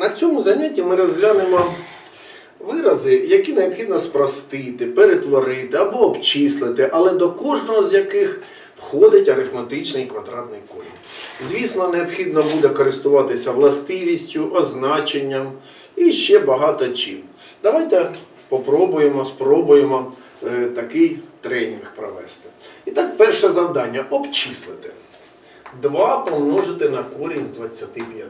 На цьому занятті ми розглянемо вирази, які необхідно спростити, перетворити або обчислити, але до кожного з яких входить арифметичний квадратний корінь. Звісно, необхідно буде користуватися властивістю, означенням і ще багато чим. Давайте попробуємо, спробуємо е, такий тренінг провести. І так, перше завдання обчислити. 2 помножити на корінь з 25.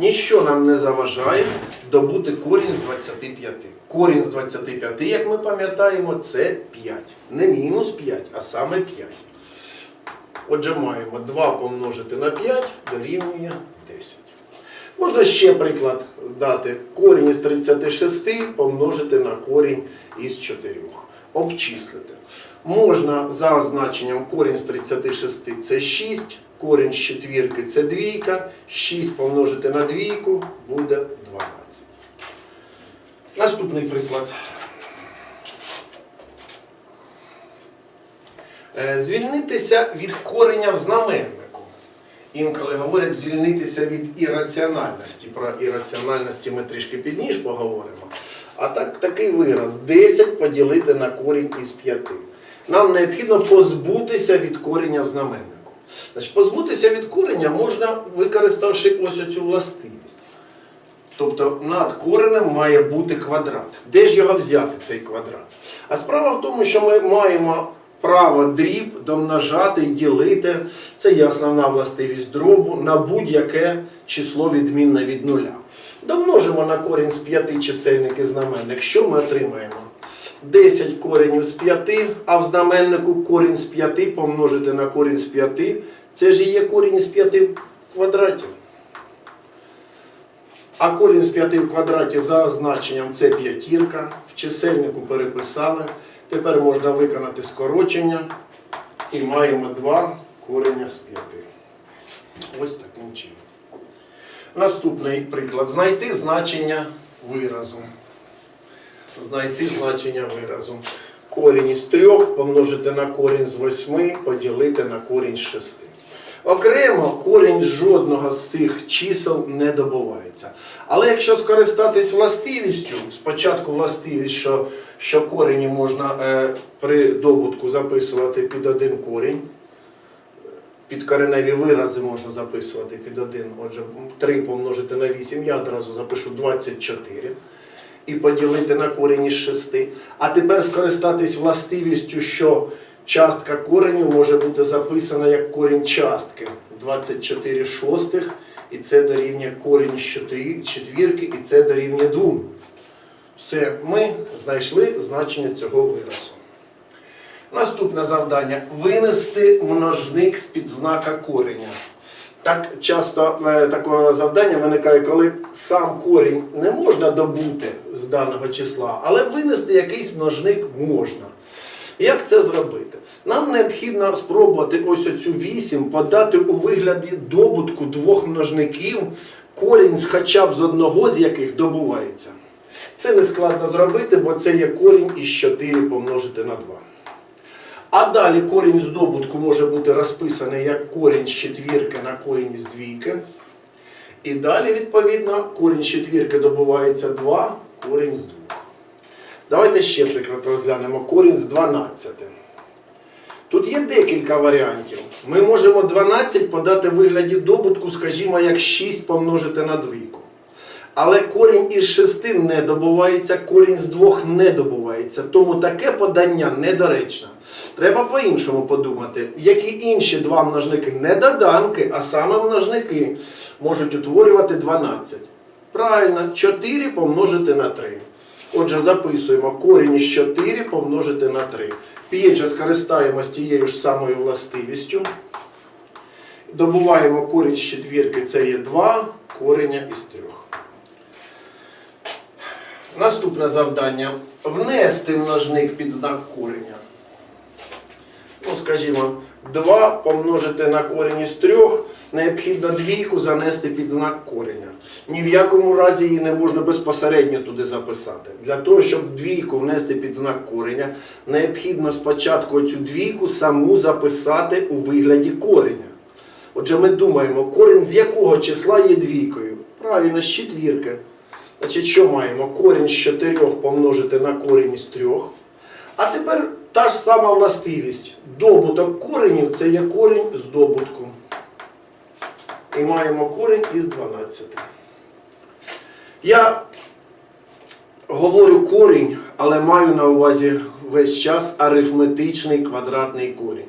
Ніщо нам не заважає добути корінь з 25. Корінь з 25, як ми пам'ятаємо, це 5. Не мінус 5, а саме 5. Отже, маємо 2 помножити на 5 дорівнює 10. Можна ще приклад дати. Корінь із 36 помножити на корінь із 4. Обчислити. Можна за означенням корінь з 36 це 6, корінь з четвірки це двійка, 6 помножити на двійку буде 12. Наступний приклад. Е, Звільнитися від кореня в знаменнику. Інколи говорять звільнитися від ірраціональності. Про ірраціональності ми трішки пізніше поговоримо. А так, такий вираз 10 поділити на корінь із 5. Нам необхідно позбутися від кореня в знаменнику. Значить, позбутися від кореня можна, використавши ось оцю властивість. Тобто над коренем має бути квадрат. Де ж його взяти, цей квадрат? А справа в тому, що ми маємо право дріб домножати і ділити. Це є основна властивість дробу на будь-яке число відмінне від нуля. Домножимо на корінь з 5 чисельник і знаменник. Що ми отримаємо? 10 коренів з 5, а в знаменнику корінь з 5 помножити на корінь з 5. Це ж і є корінь із 5 в квадраті. А корінь з 5 в квадраті за означенням це п'ятірка. В чисельнику переписали. Тепер можна виконати скорочення. І маємо 2 кореня з 5. Ось таким чином. Наступний приклад. Знайти значення виразу. Знайти значення виразу. Корінь із 3 помножити на корінь з 8, поділити на корінь з 6. Окремо корінь жодного з цих чисел не добувається. Але якщо скористатись властивістю, спочатку властивість, що, що корені можна е, при добутку записувати під один корінь, підкореневі вирази можна записувати під один. Отже, 3 помножити на 8, я одразу запишу 24 і поділити на корінь із 6. А тепер скористатись властивістю, що частка кореню може бути записана як корінь частки 24 шостих, і це дорівнює корінь четвірки, і це дорівнює 2. Все, ми знайшли значення цього виразу. Наступне завдання винести множник з під знака кореня. Так часто е, таке завдання виникає, коли сам корінь не можна добути з даного числа, але винести якийсь множник можна. Як це зробити? Нам необхідно спробувати ось оцю 8 подати у вигляді добутку двох множників, корінь хоча б з одного з яких добувається. Це не складно зробити, бо це є корінь із 4 помножити на 2. А далі корінь з добутку може бути розписаний як корінь з четвірки на корінь з двійки. І далі, відповідно, корінь з четвірки добувається 2, корінь з 2. Давайте ще приклад розглянемо. Корінь з 12. Тут є декілька варіантів. Ми можемо 12 подати в вигляді добутку, скажімо, як 6 помножити на двійку. Але корінь із 6 не добувається, корінь з 2 не добувається. Тому таке подання недоречне. Треба по-іншому подумати, які інші два множники, не доданки, а саме множники, можуть утворювати 12. Правильно, 4 помножити на 3. Отже, записуємо корінь із 4 помножити на 3. П'єче скористаємось тією ж самою властивістю. Добуваємо корінь з четвірки, це є 2, кореня із 3. Наступне завдання. Внести множник під знак кореня. Ну, скажімо, 2 помножити на корінь із 3, необхідно двійку занести під знак кореня. Ні в якому разі її не можна безпосередньо туди записати. Для того, щоб двійку внести під знак кореня, необхідно спочатку цю двійку саму записати у вигляді кореня. Отже, ми думаємо, корінь з якого числа є двійкою? Правильно, з четвірки. Значить, що маємо? Корінь з 4 помножити на корінь із 3. А тепер та ж сама властивість. Добуток коренів це є корінь з добутку. І маємо корінь із 12. Я говорю корінь, але маю на увазі весь час арифметичний квадратний корінь.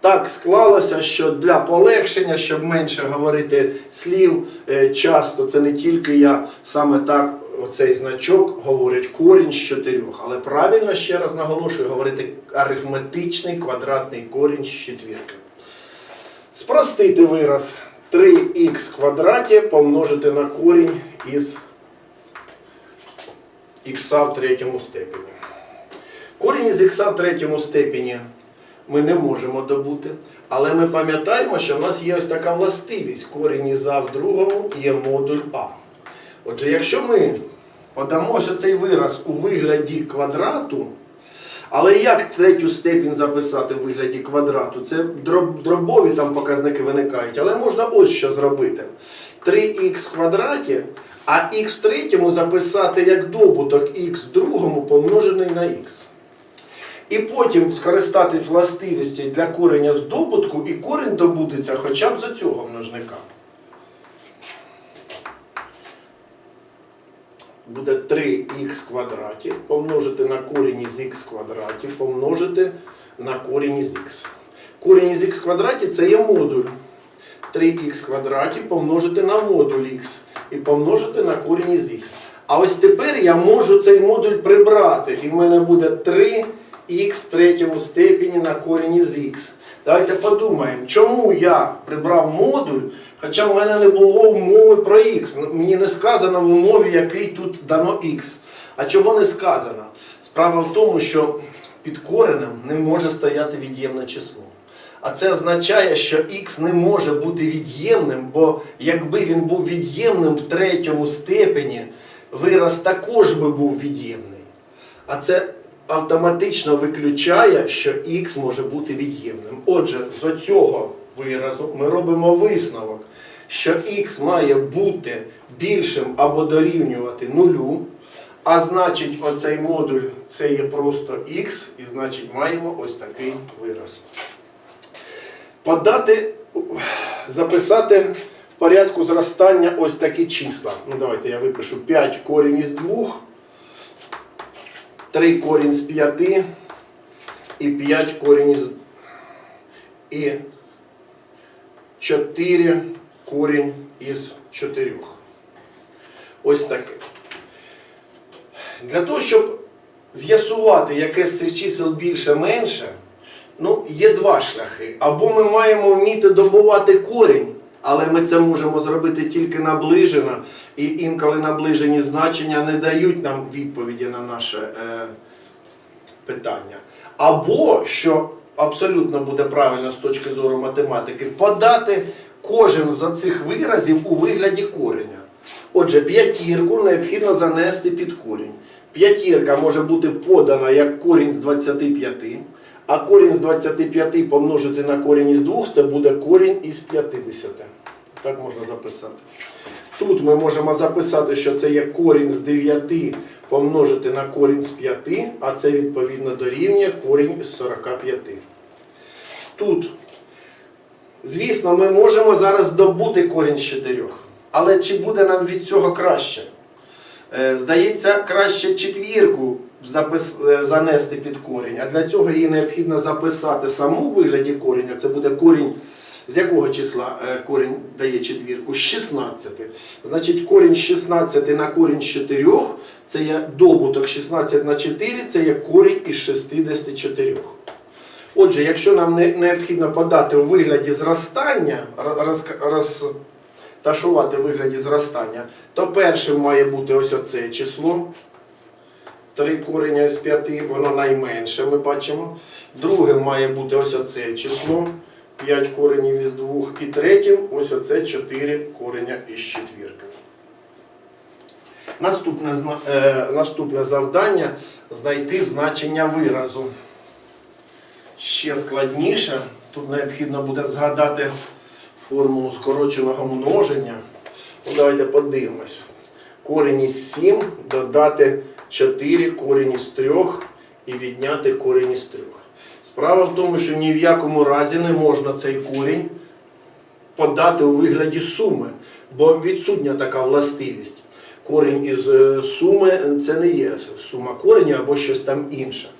Так склалося, що для полегшення, щоб менше говорити слів, е, часто це не тільки я, саме так оцей значок говорить корінь з чотирьох. Але правильно ще раз наголошую говорити арифметичний квадратний корінь з четвірки. Спростити вираз 3х квадраті помножити на корінь із х в третьому степені. Корінь із х в третьому степені ми не можемо добути, але ми пам'ятаємо, що в нас є ось така властивість. Корінь із а в другому є модуль А. Отже, якщо ми подамо ось оцей вираз у вигляді квадрату, але як третю степінь записати в вигляді квадрату? Це дробові там показники виникають, але можна ось що зробити. 3х в квадраті, а х в третьому записати як добуток х в другому помножений на х. І потім скористатись властивістю для кореня з добутку, і корінь добудеться хоча б за цього множника. Буде 3х квадраті помножити на корінь із х квадраті, помножити на корінь із х. Корінь із х квадраті це є модуль. 3х квадраті помножити на модуль х і помножити на корінь із х. А ось тепер я можу цей модуль прибрати, і в мене буде 3х в третьому степені на корінь із х. Давайте подумаємо, чому я прибрав модуль, хоча в мене не було умови про х. Мені не сказано в умові, який тут дано х. А чого не сказано? Справа в тому, що під коренем не може стояти від'ємне число. А це означає, що х не може бути від'ємним, бо якби він був від'ємним в третьому степені, вираз також би був від'ємний. А це автоматично виключає, що х може бути від'ємним. Отже, з оцього виразу ми робимо висновок, що х має бути більшим або дорівнювати нулю, а значить, оцей модуль це є просто х, і значить маємо ось такий вираз. Подати, записати в порядку зростання ось такі числа. Ну, давайте я випишу 5 корінь із 2. 3 корінь з 5 і 5 корінь із і 4 корінь із 4. Ось таке. Для того, щоб з'ясувати, яке з цих чисел більше-менше, ну, є два шляхи. Або ми маємо вміти добувати корінь, але ми це можемо зробити тільки наближено, і інколи наближені значення не дають нам відповіді на наше е, питання. Або, що абсолютно буде правильно з точки зору математики, подати кожен з цих виразів у вигляді кореня. Отже, п'ятірку необхідно занести під корінь. П'ятірка може бути подана як корінь з 25, а корінь з 25 помножити на корінь із 2 це буде корінь із 50. Так можна записати. Тут ми можемо записати, що це є корінь з 9 помножити на корінь з 5, а це відповідно дорівнює корінь з 45. Тут, звісно, ми можемо зараз добути корінь з 4. Але чи буде нам від цього краще? Е, Здається, краще четвірку запис, е, занести під корінь, а для цього її необхідно записати саму в вигляді кореня. Це буде корінь. З якого числа е, корінь дає четвірку? З 16. Значить, корінь з 16 на корінь з 4 це є добуток 16 на 4, це є корінь із 64. Отже, якщо нам не- необхідно подати у вигляді зростання, роз, розташувати у вигляді зростання, то першим має бути ось оце число. 3 кореня з 5, воно найменше, ми бачимо. Другим має бути ось оце число. 5 коренів із 2. І третім ось оце 4 кореня із четвірки. Наступне, е, наступне завдання знайти значення виразу. Ще складніше. Тут необхідно буде згадати формулу скороченого множення. Ну, давайте подивимось. Корінь із 7 додати 4 корінь із 3 і відняти корінь із 3. Справа в тому, що ні в якому разі не можна цей корінь подати у вигляді суми, бо відсутня така властивість. Корінь із е, суми це не є сума кореня або щось там інше.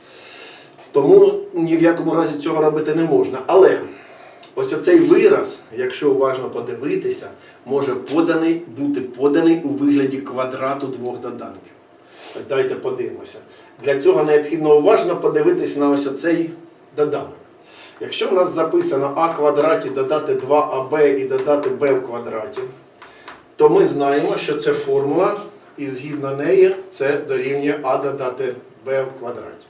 Тому ні в якому разі цього робити не можна. Але ось оцей вираз, якщо уважно подивитися, може поданий, бути поданий у вигляді квадрату двох доданків. Ось давайте подивимося. Для цього необхідно уважно подивитись на ось оцей доданок. Якщо в нас записано а квадраті додати 2аб і додати b в квадраті, то ми знаємо, що це формула, і згідно неї це дорівнює а додати b в квадраті.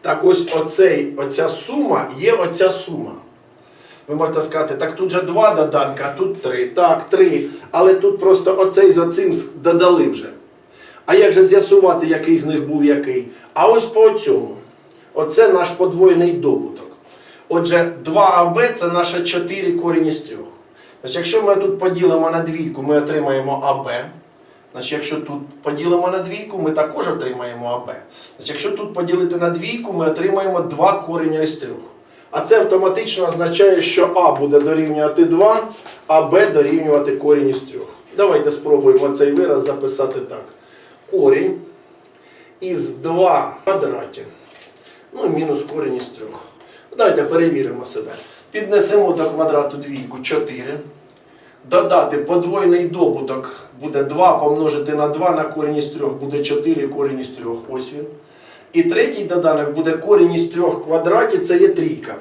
Так ось оцей, оця сума є оця сума. Ви можете сказати, так тут же два доданка, а тут три. Так, три. Але тут просто оцей з оцим с- додали вже. А як же з'ясувати, який з них був який? А ось по цьому. Оце наш подвоєний добуток. Отже, 2АБ це наше 4 корінь із 3. Значить, якщо ми тут поділимо на двійку, ми отримаємо АБ. Значить, якщо тут поділимо на двійку, ми також отримаємо АБ. Значить, якщо тут поділити на двійку, ми отримаємо 2 кореня із 3. А це автоматично означає, що А буде дорівнювати 2, а Б дорівнювати корінь із 3. Давайте спробуємо цей вираз записати так. Корінь із 2 в квадраті. Ну і мінус корінь із 3. Давайте перевіримо себе. Піднесемо до квадрату двійку 4. Додати подвойний добуток буде 2 помножити на 2 на корінь із 3 буде 4 корінь із 3. Ось він. І третій доданок буде корінь із 3 в квадраті, це є трійка.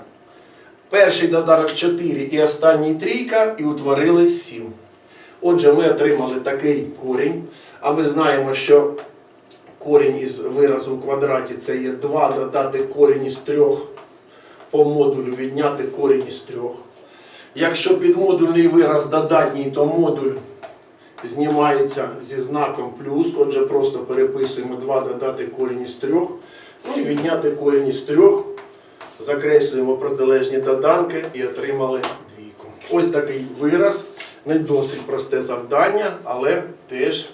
Перший доданок 4 і останній трійка, і утворили 7. Отже, ми отримали такий корінь. А ми знаємо, що корінь із виразу в квадраті це є 2 додати корінь із 3 по модулю відняти корінь із 3. Якщо підмодульний вираз додатній, то модуль знімається зі знаком плюс. Отже, просто переписуємо 2 додати корінь із 3. Ну і відняти корінь із 3. Закреслюємо протилежні доданки і отримали двійку. Ось такий вираз. Не досить просте завдання, але теж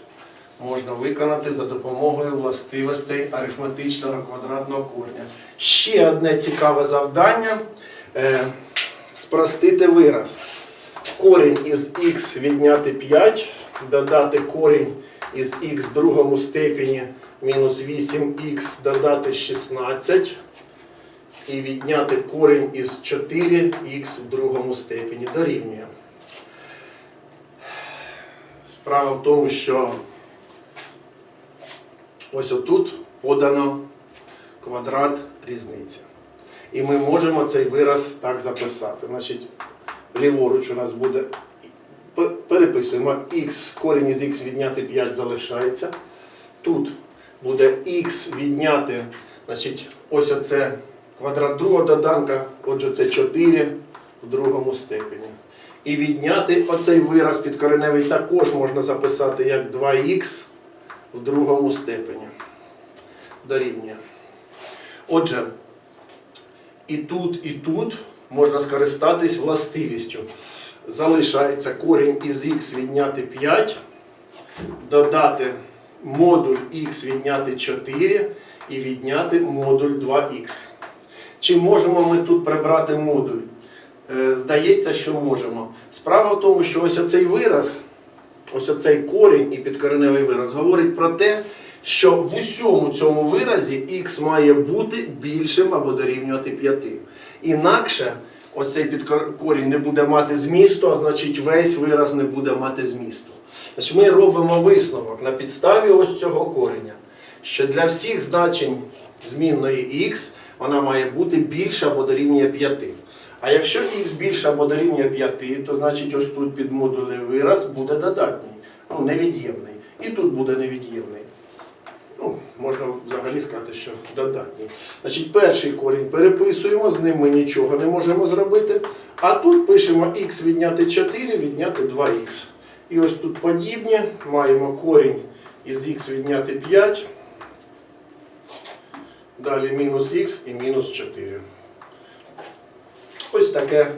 можна виконати за допомогою властивостей арифметичного квадратного корня. Ще одне цікаве завдання. Е, спростити вираз. Корінь із х відняти 5, додати корінь із х в другому степені мінус 8х додати 16 і відняти корінь із 4х в другому степені дорівнює. Справа в тому, що ось отут подано квадрат різниці. І ми можемо цей вираз так записати. Значить, ліворуч у нас буде переписуємо х, корінь із х відняти 5 залишається. Тут буде х відняти, значить, ось оце квадрат другого доданка, отже, це 4 в другому степені. І відняти оцей вираз підкореневий також можна записати як 2х в другому степені. Дорівнює. Отже, і тут, і тут можна скористатись властивістю. Залишається корінь із х відняти 5, додати модуль х відняти 4 і відняти модуль 2х. Чи можемо ми тут прибрати модуль? Е, Здається, що можемо. Справа в тому, що ось оцей вираз, ось оцей корінь і підкореневий вираз говорить про те, що в усьому цьому виразі х має бути більшим або дорівнювати 5. Інакше ось цей підкор- корінь не буде мати змісту, а значить весь вираз не буде мати змісту. Значить, ми робимо висновок на підставі ось цього кореня, що для всіх значень змінної х вона має бути більша або дорівнює 5. А якщо х більше або дорівнює 5, то значить ось тут підмодульний вираз буде додатній, ну, невід'ємний. І тут буде невід'ємний. Ну, можна взагалі сказати, що додатній. Значить, перший корінь переписуємо, з ним ми нічого не можемо зробити. А тут пишемо х відняти 4, відняти 2х. І ось тут подібні, маємо корінь із х відняти 5. Далі мінус х і мінус 4. Таке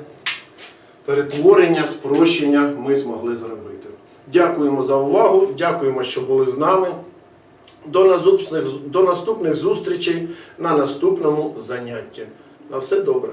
перетворення, спрощення ми змогли зробити. Дякуємо за увагу, дякуємо, що були з нами. До наступних, до наступних зустрічей на наступному занятті. На все добре.